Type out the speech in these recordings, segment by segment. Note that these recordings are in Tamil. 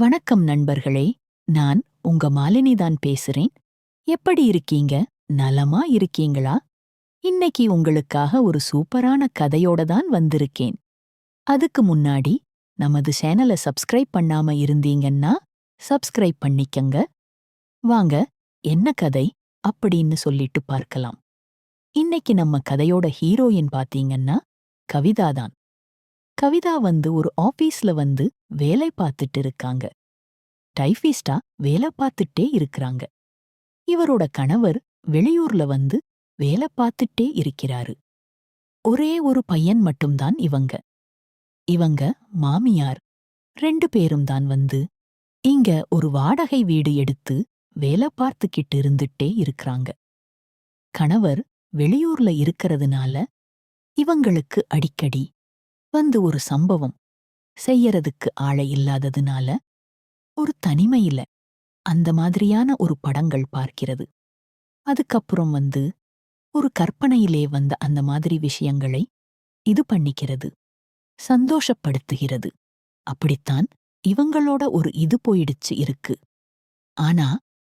வணக்கம் நண்பர்களே நான் உங்க மாலினி தான் பேசுறேன். எப்படி இருக்கீங்க? நலமா இருக்கீங்களா? இன்னைக்கு உங்களுக்காக ஒரு சூப்பரான கதையோட தான் வந்திருக்கேன். அதுக்கு முன்னாடி நமது சேனலை சப்ஸ்கிரைப் பண்ணாம இருந்தீங்கன்னா சப்ஸ்கிரைப் பண்ணிக்கங்க. வாங்க என்ன கதை அப்படின்னு சொல்லிட்டு பார்க்கலாம். இன்னைக்கு நம்ம கதையோட ஹீரோயின் பாத்தீங்கன்னா கவிதா தான் கவிதா வந்து ஒரு ஆபீஸ்ல வந்து வேலை பார்த்துட்டு இருக்காங்க. டைஃபிஸ்டா வேலை பார்த்துட்டே இருக்கிறாங்க. இவரோட கணவர் வெளியூர்ல வந்து வேலை பார்த்துட்டே இருக்கிறாரு. ஒரே ஒரு பையன் மட்டும்தான் இவங்க. இவங்க மாமியார். ரெண்டு பேரும் தான் வந்து இங்க ஒரு வாடகை வீடு எடுத்து வேலை பார்த்துக்கிட்டு இருந்துட்டே இருக்கிறாங்க. கணவர் வெளியூர்ல இருக்கிறதுனால இவங்களுக்கு அடிக்கடி வந்து ஒரு சம்பவம் செய்யறதுக்கு ஆளை இல்லாததுனால ஒரு தனிமையில அந்த மாதிரியான ஒரு படங்கள் பார்க்கிறது. அதுக்கப்புறம் வந்து ஒரு கற்பனையிலே வந்த அந்த மாதிரி விஷயங்களை இது பண்ணிக்கிறது. சந்தோஷப்படுத்துகிறது. அப்படித்தான் இவங்களோட ஒரு இது போயிடுச்சு இருக்கு. ஆனா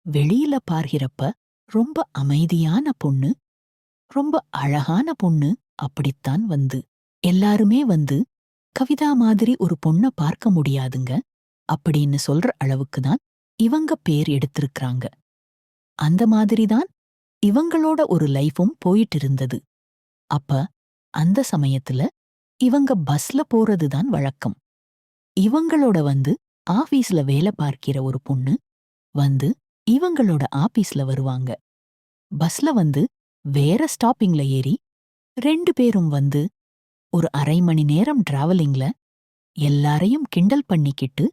வெளியில பார்கிறப்ப ரொம்ப அமைதியான பொண்ணு ரொம்ப அழகான பொண்ணு அப்படித்தான் வந்து எல்லாருமே வந்து கவிதா மாதிரி ஒரு பொண்ண பார்க்க முடியாதுங்க அப்படின்னு சொல்ற அளவுக்கு தான் இவங்க பேர் எடுத்திருக்கிறாங்க. அந்த மாதிரி தான் இவங்களோட ஒரு லைஃபும் போயிட்டு இருந்தது அப்ப அந்த சமயத்துல இவங்க பஸ்ல போறது தான் வழக்கம். இவங்களோட வந்து ஆபீஸ்ல வேலை பார்க்கிற ஒரு பொண்ணு வந்து இவங்களோட ஆபீஸ்ல வருவாங்க. பஸ்ல வந்து வேற ஸ்டாப்பிங்ல ஏறி ரெண்டு பேரும் வந்து ஒரு அரை மணி நேரம் டிராவலிங்ல எல்லாரையும் கிண்டல் பண்ணிக்கிட்டு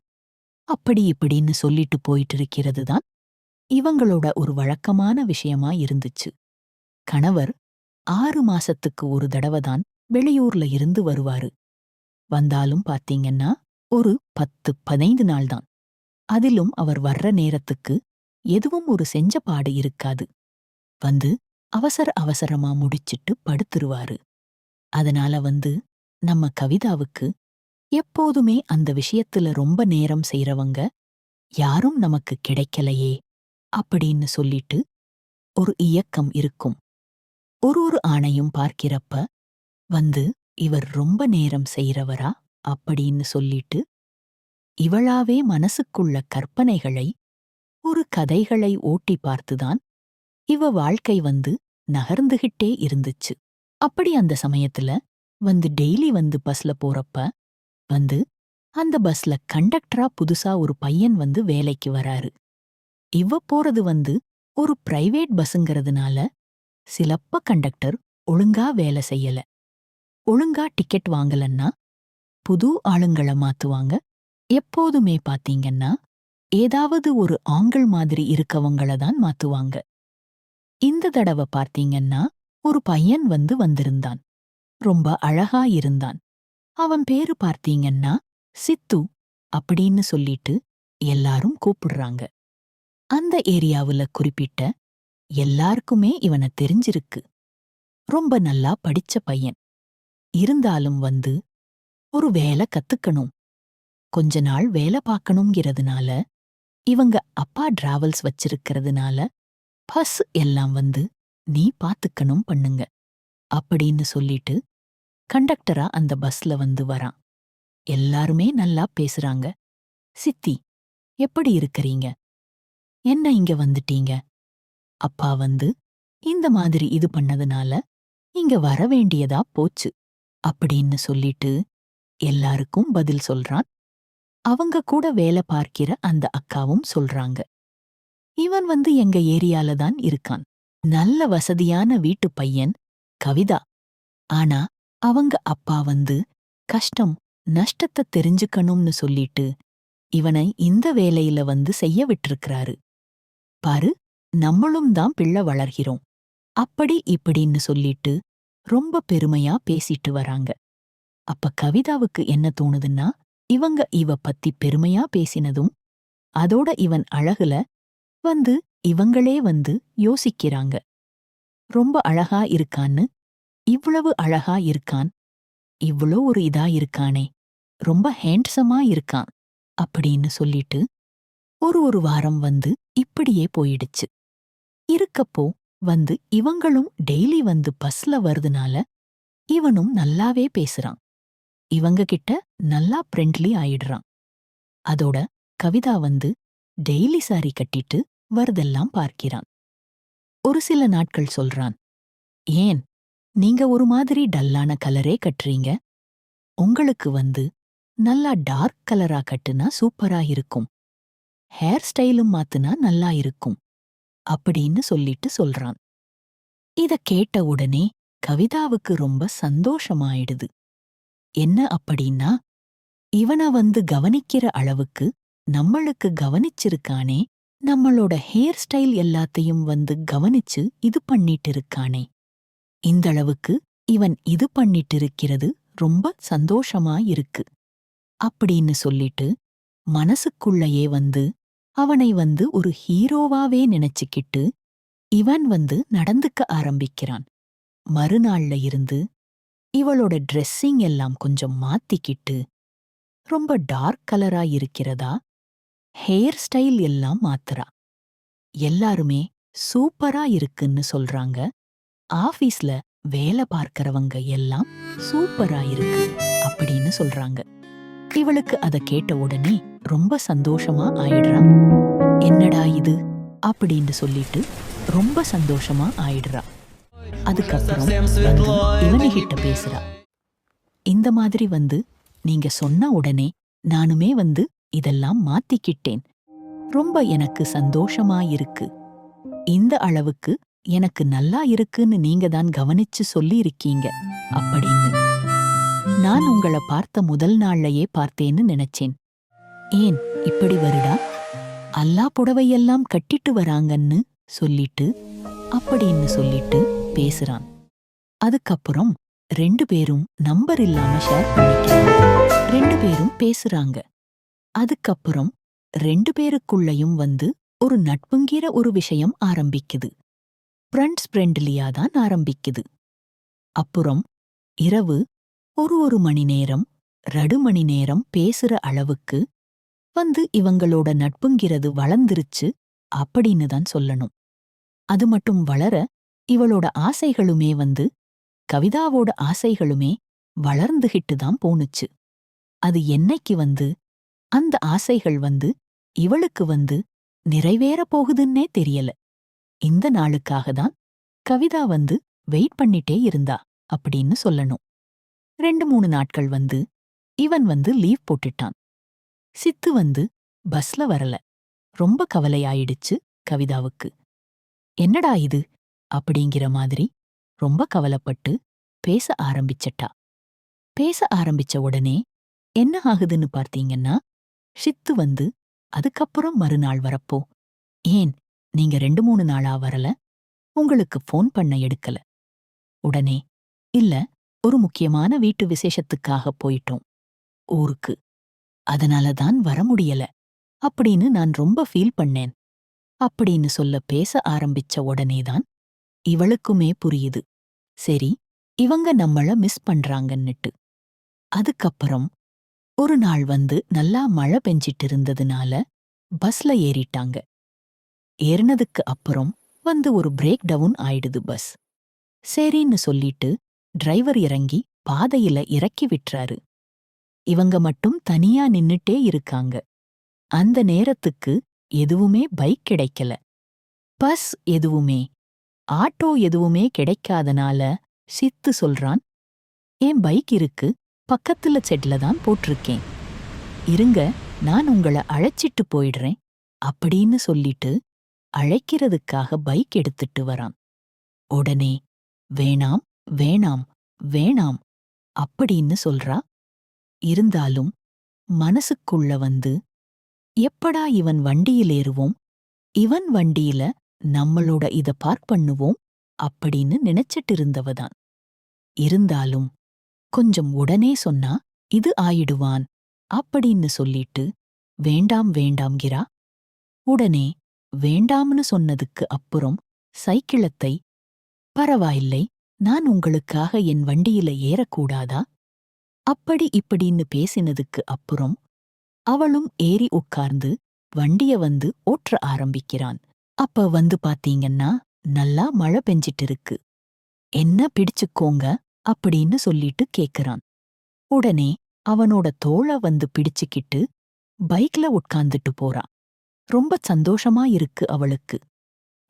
அப்படி இப்படின்னு சொல்லிட்டு போயிட்டு இருக்கிறது தான் இவங்களோட ஒரு வழக்கமான விஷயமா இருந்துச்சு. கணவர் ஆறு மாசத்துக்கு ஒரு தடவை தான் வெளியூர்ல இருந்து வருவாரு. வந்தாலும் பாத்தீங்கன்னா ஒரு பத்து பதினைந்து நாள் தான் அதிலும் அவர் வர்ற நேரத்துக்கு எதுவும் ஒரு செஞ்ச பாடு இருக்காது. வந்து அவசர அவசரமா முடிச்சிட்டு படுத்துருவாரு. அதனால வந்து நம்ம கவிதாவுக்கு எப்போதுமே அந்த விஷயத்துல ரொம்ப நேரம் செய்றவங்க யாரும் நமக்கு கிடைக்கலையே அப்படின்னு சொல்லிட்டு ஒரு இயக்கம் இருக்கும். ஒரு ஒரு ஆணையும் பார்க்கிறப்ப வந்து இவர் ரொம்ப நேரம் செய்றவரா அப்படின்னு சொல்லிட்டு இவளாவே மனசுக்குள்ள கற்பனைகளை ஒரு கதைகளை ஓட்டி பார்த்துதான் இவ வாழ்க்கை வந்து நகர்ந்துகிட்டே இருந்துச்சு. அப்படி அந்த சமயத்துல வந்து டெய்லி வந்து பஸ்ல போறப்ப வந்து அந்த பஸ்ல கண்டக்டரா புதுசா ஒரு பையன் வந்து வேலைக்கு வராரு. இவ போறது வந்து ஒரு பிரைவேட் பஸ்ஸுங்கிறதுனால சிலப்ப கண்டக்டர் ஒழுங்கா வேலை செய்யல. ஒழுங்கா டிக்கெட் வாங்கலன்னா புது ஆளுங்கள மாத்துவாங்க. எப்போதுமே பாத்தீங்கன்னா ஏதாவது ஒரு ஆங்கள் மாதிரி இருக்கவங்கள தான் மாத்துவாங்க. இந்த தடவை பார்த்தீங்கன்னா ஒரு பையன் வந்து வந்திருந்தான். ரொம்ப அழகா இருந்தான். அவன் பேரு பார்த்தீங்கன்னா சித்து அப்படின்னு சொல்லிட்டு எல்லாரும் கூப்பிடுறாங்க. அந்த ஏரியாவுல குறிப்பிட்ட எல்லாருக்குமே இவனை தெரிஞ்சிருக்கு. ரொம்ப நல்லா படிச்ச பையன். இருந்தாலும் வந்து ஒரு வேலை கத்துக்கணும். கொஞ்ச நாள் வேலை பார்க்கணுங்கிறதுனால இவங்க அப்பா டிராவல்ஸ் வச்சிருக்கிறதுனால பஸ் எல்லாம் வந்து நீ பாத்துக்கணும் பண்ணுங்க அப்படின்னு சொல்லிட்டு கண்டக்டரா அந்த பஸ்ல வந்து வரான். எல்லாருமே நல்லா பேசுறாங்க. சித்தி எப்படி இருக்கிறீங்க? என்ன இங்க வந்துட்டீங்க? அப்பா வந்து இந்த மாதிரி இது பண்ணதுனால இங்க வர வேண்டியதா போச்சு அப்படின்னு சொல்லிட்டு எல்லாருக்கும் பதில் சொல்றான். அவங்க கூட வேலை பார்க்கிற அந்த அக்காவும் சொல்றாங்க. இவன் வந்து எங்க ஏரியால தான் இருக்கான். நல்ல வசதியான வீட்டு பையன் கவிதா. ஆனா அவங்க அப்பா வந்து கஷ்டம் நஷ்டத்தை தெரிஞ்சுக்கணும்னு சொல்லிட்டு இவனை இந்த வேலையில வந்து செய்ய விட்டிருக்கிறாரு. பாரு நம்மளும் தான் பிள்ளை வளர்கிறோம். அப்படி இப்படின்னு சொல்லிட்டு ரொம்ப பெருமையா பேசிட்டு வராங்க. அப்ப கவிதாவுக்கு என்ன தோணுதுன்னா இவங்க இவ பத்தி பெருமையா பேசினதும் அதோட இவன் அழகுல வந்து இவங்களே வந்து யோசிக்கிறாங்க. ரொம்ப அழகா இருக்கான்னு இவ்வளவு அழகா இருக்கான் இவ்வளோ ஒரு இதா இருக்கானே ரொம்ப ஹேண்ட்ஸமா இருக்கான் அப்படின்னு சொல்லிட்டு ஒரு ஒரு வாரம் வந்து இப்படியே போயிடுச்சு. இருக்கப்போ வந்து இவங்களும் டெய்லி வந்து பஸ்ல வருதுனால இவனும் நல்லாவே பேசுறான். இவங்க கிட்ட நல்லா ஃப்ரெண்ட்லி ஆயிடுறான். அதோட கவிதா வந்து டெய்லி சாரி கட்டிட்டு வரதெல்லாம் பார்க்கிறான். ஒரு சில நாட்கள் சொல்றான் ஏன் நீங்க ஒரு மாதிரி டல்லான கலரே கட்டுறீங்க? உங்களுக்கு வந்து நல்லா டார்க் கலரா கட்டுனா சூப்பரா இருக்கும். ஹேர் ஸ்டைலும் மாத்துனா நல்லா இருக்கும். அப்படின்னு சொல்லிட்டு சொல்றான். இத கேட்ட உடனே கவிதாவுக்கு ரொம்ப சந்தோஷமாயிடுது. என்ன அப்படின்னா இவன வந்து கவனிக்கிற அளவுக்கு நம்மளுக்கு கவனிச்சிருக்கானே நம்மளோட ஹேர் ஸ்டைல் எல்லாத்தையும் வந்து கவனிச்சு இது பண்ணிட்டு இருக்கானே இந்த அளவுக்கு இவன் இது பண்ணிட்டு இருக்கிறது ரொம்ப சந்தோஷமா இருக்கு. அப்படின்னு சொல்லிட்டு மனசுக்குள்ளேயே வந்து அவனை வந்து ஒரு ஹீரோவாவே நினைச்சுக்கிட்டு இவன் வந்து நடந்துக்க ஆரம்பிக்கிறான். மறுநாள்ல இருந்து இவளோட ட்ரெஸ்ஸிங் எல்லாம் கொஞ்சம் மாத்திக்கிட்டு ரொம்ப டார்க் கலரா இருக்கிறதா ஹேர் ஸ்டைல் எல்லாம் மாத்துறா. எல்லாருமே சூப்பரா இருக்குன்னு சொல்றாங்க. ஆபீஸ்ல வேலை பார்க்கறவங்க எல்லாம் சூப்பரா இருக்கு அப்படின்னு சொல்றாங்க. இவளுக்கு அத கேட்ட உடனே ரொம்ப சந்தோஷமா ஆயிடுறான் என்னடா இது? அப்படின்னு சொல்லிட்டு ரொம்ப சந்தோஷமா ஆயிடுறா. அதுக்கப்புறம் வந்து இவனிகிட்ட பேசுறா. இந்த மாதிரி வந்து நீங்க சொன்ன உடனே நானுமே வந்து இதெல்லாம் மாத்திக்கிட்டேன். ரொம்ப எனக்கு சந்தோஷமா இருக்கு இந்த அளவுக்கு எனக்கு நல்லா இருக்குன்னு நீங்க தான் கவனிச்சு சொல்லி இருக்கீங்க அப்படின்னு. நான் உங்கள பார்த்த முதல் நாள்லயே பார்த்தேன்னு நினைச்சேன். ஏன் இப்படி வருடா? அல்லா புடவையெல்லாம் கட்டிட்டு வராங்கன்னு சொல்லிட்டு அப்படின்னு சொல்லிட்டு பேசுறான். அதுக்கப்புறம் ரெண்டு பேரும் நம்பர் இல்லாம ஷேர் பண்ணிக்கிறாங்க. ரெண்டு பேரும் பேசுறாங்க. அதுக்கப்புறம் ரெண்டு பேருக்குள்ளயும் வந்து ஒரு நட்புங்கிற ஒரு விஷயம் ஆரம்பிக்குது. ஃப்ரெண்ட்ஸ் ஃப்ரெண்ட்லியா தான் ஆரம்பிக்குது. அப்புறம் இரவு ஒரு ஒரு மணி நேரம் ரெடு மணி நேரம் பேசுற அளவுக்கு வந்து இவங்களோட நட்புங்கிறது வளர்ந்துருச்சு அப்படின்னு தான் சொல்லணும். அது மட்டும் வளர இவளோட ஆசைகளுமே வந்து கவிதாவோட ஆசைகளுமே வளர்ந்துகிட்டு தான் போணுச்சு. அது என்னைக்கு வந்து அந்த ஆசைகள் வந்து இவளுக்கு வந்து நிறைவேற போகுதுன்னே தெரியல. இந்த நாளுக்காக தான் கவிதா வந்து வெயிட் பண்ணிட்டே இருந்தா அப்படின்னு சொல்லணும். ரெண்டு மூணு நாட்கள் வந்து இவன் வந்து லீவ் போட்டுட்டான். சித்து வந்து பஸ்ல வரல. ரொம்ப கவலையாயிடுச்சு கவிதாவுக்கு. என்னடா இது? அப்படிங்கிற மாதிரி ரொம்ப கவலைப்பட்டு பேச ஆரம்பிச்சட்டா. பேச ஆரம்பிச்ச உடனே என்ன ஆகுதுன்னு பார்த்தீங்கன்னா ஷித்து வந்து அதுக்கப்புறம் மறுநாள் வரப்போ. ஏன் நீங்க ரெண்டு மூணு நாளா வரல? உங்களுக்கு ஃபோன் பண்ண எடுக்கல. உடனே இல்ல ஒரு முக்கியமான வீட்டு விசேஷத்துக்காக போயிட்டோம். ஊருக்கு. அதனால தான் வர முடியல. அப்படின்னு நான் ரொம்ப ஃபீல் பண்ணேன். அப்படின்னு சொல்ல பேச ஆரம்பிச்ச உடனேதான் இவளுக்குமே புரியுது. சரி இவங்க நம்மள மிஸ் பண்றாங்கன்னுட்டு. அதுக்கப்புறம் ஒரு நாள் வந்து நல்லா மழை பெஞ்சிட்டு இருந்ததுனால பஸ்ல ஏறிட்டாங்க. ஏறினதுக்கு அப்புறம் வந்து ஒரு பிரேக் டவுன் ஆயிடுது பஸ். சரின்னு சொல்லிட்டு டிரைவர் இறங்கி பாதையில இறக்கி விட்டுறாரு இவங்க மட்டும் தனியா நின்னுட்டே இருக்காங்க. அந்த நேரத்துக்கு எதுவுமே பைக் கிடைக்கல. பஸ் எதுவுமே ஆட்டோ எதுவுமே கிடைக்காதனால சித்து சொல்றான் என் பைக் இருக்கு? பக்கத்துல செட்ல தான் போட்டிருக்கேன் இருங்க நான் உங்கள அழைச்சிட்டு போயிடுறேன் அப்படின்னு சொல்லிட்டு அழைக்கிறதுக்காக பைக் எடுத்துட்டு வரான். உடனே வேணாம் வேணாம் வேணாம் அப்படின்னு சொல்றா. இருந்தாலும் மனசுக்குள்ள வந்து எப்படா இவன் வண்டியில் ஏறுவோம்? இவன் வண்டியில நம்மளோட இத பார்க் பண்ணுவோம்? அப்படின்னு நினைச்சிட்டு இருந்தவதான். இருந்தாலும் கொஞ்சம் உடனே சொன்னா இது ஆயிடுவான் அப்படின்னு சொல்லிட்டு வேண்டாம் வேண்டாம்கிறா உடனே வேண்டாம்னு சொன்னதுக்கு அப்புறம் சைக்கிளத்தை பரவாயில்லை நான் உங்களுக்காக என் வண்டியில ஏறக்கூடாதா? அப்படி இப்படின்னு பேசினதுக்கு அப்புறம் அவளும் ஏறி உட்கார்ந்து வண்டிய வந்து ஓற்ற ஆரம்பிக்கிறான். அப்ப வந்து பாத்தீங்கன்னா நல்லா மழை பெஞ்சிட்டு இருக்கு. என்ன பிடிச்சுக்கோங்க அப்படின்னு சொல்லிட்டு கேக்குறான். உடனே அவனோட தோள வந்து பிடிச்சுக்கிட்டு பைக்ல உட்கார்ந்துட்டு போறான். ரொம்ப சந்தோஷமா இருக்கு அவளுக்கு.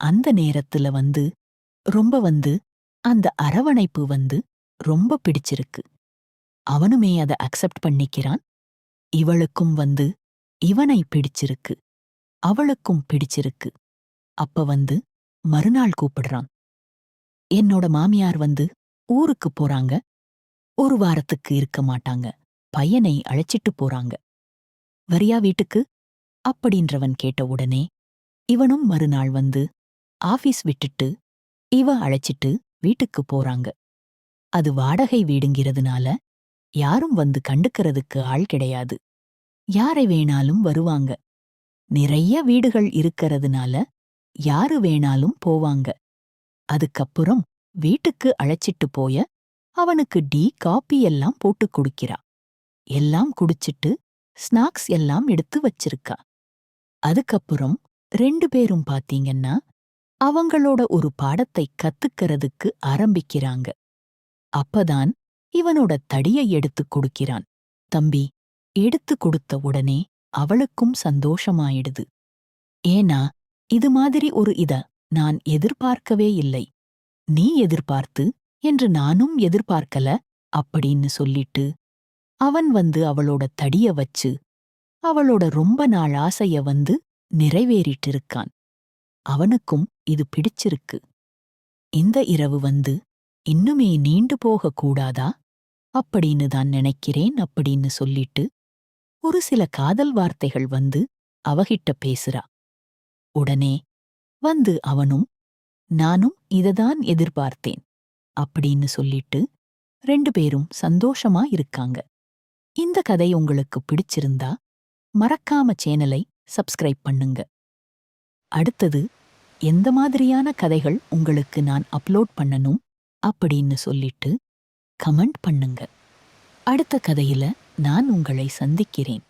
அந்த நேரத்துல வந்து ரொம்ப வந்து அந்த அரவணைப்பு வந்து ரொம்ப பிடிச்சிருக்கு. அவனுமே அதை அக்செப்ட் பண்ணிக்கிறான். இவளுக்கும் வந்து இவனை பிடிச்சிருக்கு. அவளுக்கும் பிடிச்சிருக்கு. அப்ப வந்து மறுநாள் கூப்பிடுறான். என்னோட மாமியார் வந்து ஊருக்கு போறாங்க. ஒரு வாரத்துக்கு இருக்க மாட்டாங்க. பையனை அழைச்சிட்டு போறாங்க. வரியா வீட்டுக்கு? அப்படின்றவன் கேட்ட உடனே இவனும் மறுநாள் வந்து ஆபீஸ் விட்டுட்டு இவ அழைச்சிட்டு வீட்டுக்கு போறாங்க. அது வாடகை வீடுங்கிறதுனால யாரும் வந்து கண்டுக்கிறதுக்கு ஆள் கிடையாது. யாரை வேணாலும் வருவாங்க. நிறைய வீடுகள் இருக்கறதுனால யாரு வேணாலும் போவாங்க. அதுக்கப்புறம் வீட்டுக்கு அழைச்சிட்டு போய அவனுக்கு டீ காப்பி எல்லாம் போட்டு குடிக்கிறா. எல்லாம் குடிச்சிட்டு ஸ்நாக்ஸ் எல்லாம் எடுத்து வச்சிருக்கா. அதுக்கப்புறம் ரெண்டு பேரும் பாத்தீங்கன்னா அவங்களோட ஒரு பாடத்தை கத்துக்கிறதுக்கு ஆரம்பிக்கிறாங்க. அப்பதான் இவனோட தடியை எடுத்துக் கொடுக்கிறான். தம்பி எடுத்து கொடுத்த உடனே அவளுக்கும் சந்தோஷமாயிடுது. ஏனா இது மாதிரி ஒரு இத நான் எதிர்பார்க்கவே இல்லை. நீ எதிர்பார்த்து என்று நானும் எதிர்பார்க்கல அப்படின்னு சொல்லிட்டு அவன் வந்து அவளோட தடிய வச்சு அவளோட ரொம்ப நாள் ஆசைய வந்து நிறைவேறிட்டிருக்கான். அவனுக்கும் இது பிடிச்சிருக்கு. இந்த இரவு வந்து இன்னுமே நீண்டு போக கூடாதா? அப்படின்னு தான் நினைக்கிறேன் அப்படின்னு சொல்லிட்டு ஒரு சில காதல் வார்த்தைகள் வந்து அவகிட்ட பேசுறா. உடனே வந்து அவனும் நானும் இததான் எதிர்பார்த்தேன் அப்படின்னு சொல்லிட்டு ரெண்டு பேரும் சந்தோஷமா இருக்காங்க. இந்த கதை உங்களுக்கு பிடிச்சிருந்தா மறக்காம சேனலை சப்ஸ்கிரைப் பண்ணுங்க. அடுத்தது எந்த மாதிரியான கதைகள் உங்களுக்கு நான் அப்லோட் பண்ணணும்? அப்படின்னு சொல்லிட்டு கமெண்ட் பண்ணுங்க. அடுத்த கதையில நான் உங்களை சந்திக்கிறேன்.